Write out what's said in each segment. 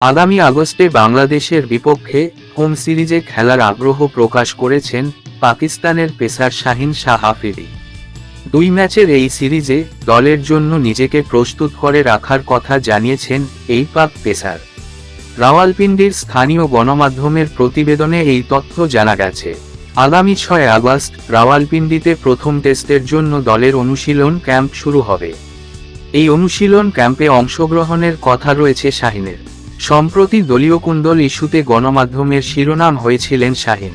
আগামী আগস্টে বাংলাদেশের বিপক্ষে হোম সিরিজে খেলার আগ্রহ প্রকাশ করেছেন পাকিস্তানের পেসার শাহিন শাহ আফ্রিদি। দুই ম্যাচের এই সিরিজে দলের জন্য নিজেকে প্রস্তুত করে রাখার কথা জানিয়েছেন এই পাক পেসার। রাওয়ালপিন্ডির স্থানীয় গণমাধ্যমের প্রতিবেদনে এই তথ্য জানা গেছে। আগামী ছয় আগস্ট রাওয়ালপিন্ডিতে প্রথম টেস্টের জন্য দলের অনুশীলন ক্যাম্প শুরু হবে। এই অনুশীলন ক্যাম্পে অংশগ্রহণের কথা রয়েছে শাহিনের। সম্প্রতি দলীয় কুন্দল ইস্যুতে গণমাধ্যমের শিরোনাম হয়েছিলেন শাহিন।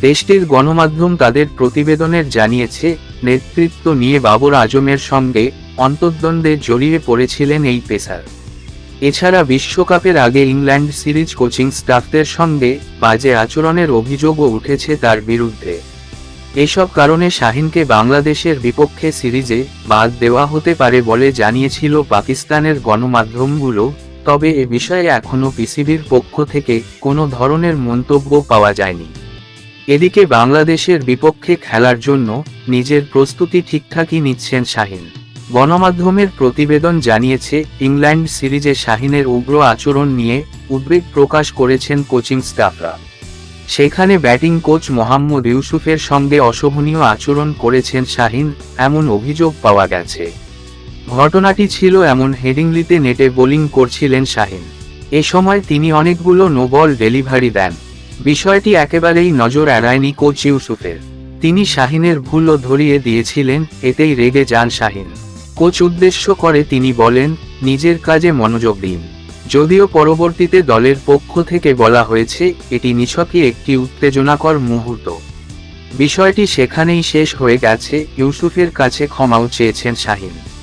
দেশটির গণমাধ্যম তাদের প্রতিবেদনের জানিয়েছে, নেতৃত্ব নিয়ে বাবর আজমের সঙ্গে অন্তর্দ্বন্দ্বে জড়িয়ে পড়েছিলেন এই পেসার। এছাড়া বিশ্বকাপের আগে ইংল্যান্ড সিরিজ কোচিং স্টাফদের সঙ্গে বাজে আচরণের অভিযোগও উঠেছে তার বিরুদ্ধে। এসব কারণে শাহিনকে বাংলাদেশের বিপক্ষে সিরিজে বাদ দেওয়া হতে পারে বলে জানিয়েছিল পাকিস্তানের গণমাধ্যমগুলো। তবে এ বিষয়ে এখনও পিসিবির পক্ষ থেকে কোনো ধরনের মন্তব্য পাওয়া যায়নি। এদিকে বাংলাদেশের বিপক্ষে খেলার জন্য নিজের প্রস্তুতি ঠিকঠাকই নিচ্ছেন শাহিন। গণমাধ্যমের প্রতিবেদন জানিয়েছে, ইংল্যান্ড সিরিজে শাহিনের উগ্র আচরণ নিয়ে উদ্বেগ প্রকাশ করেছেন কোচিং স্টাফরা। সেখানে ব্যাটিং কোচ মোহাম্মদ ইউসুফের সঙ্গে অশোভনীয় আচরণ করেছেন শাহিন, এমন অভিযোগ পাওয়া গেছে। ঘটনাটি ছিল এমন হেডিংলিতে নেটে বোলিং করছিলেন শাহিন। এ সময় তিনি অনেকগুলো নোবল ডেলিভারি দেন। বিষয়টি একেবারেই নজর এড়ায়নি কোচ ইউসুফের। তিনি শাহিনের ভুলও ধরিয়ে দিয়েছিলেন, এতেই রেগে যান শাহিন। কোচ উদ্দেশ্য করে তিনি বলেন, নিজের কাজে মনোযোগ দিন। যদিও পরবর্তীতে দলের পক্ষ থেকে বলা হয়েছে, এটি নিছকই একটি উত্তেজনাকর মুহূর্ত। বিষয়টি সেখানেই শেষ হয়ে গেছে, ইউসুফের কাছে ক্ষমাও চেয়েছেন শাহিন।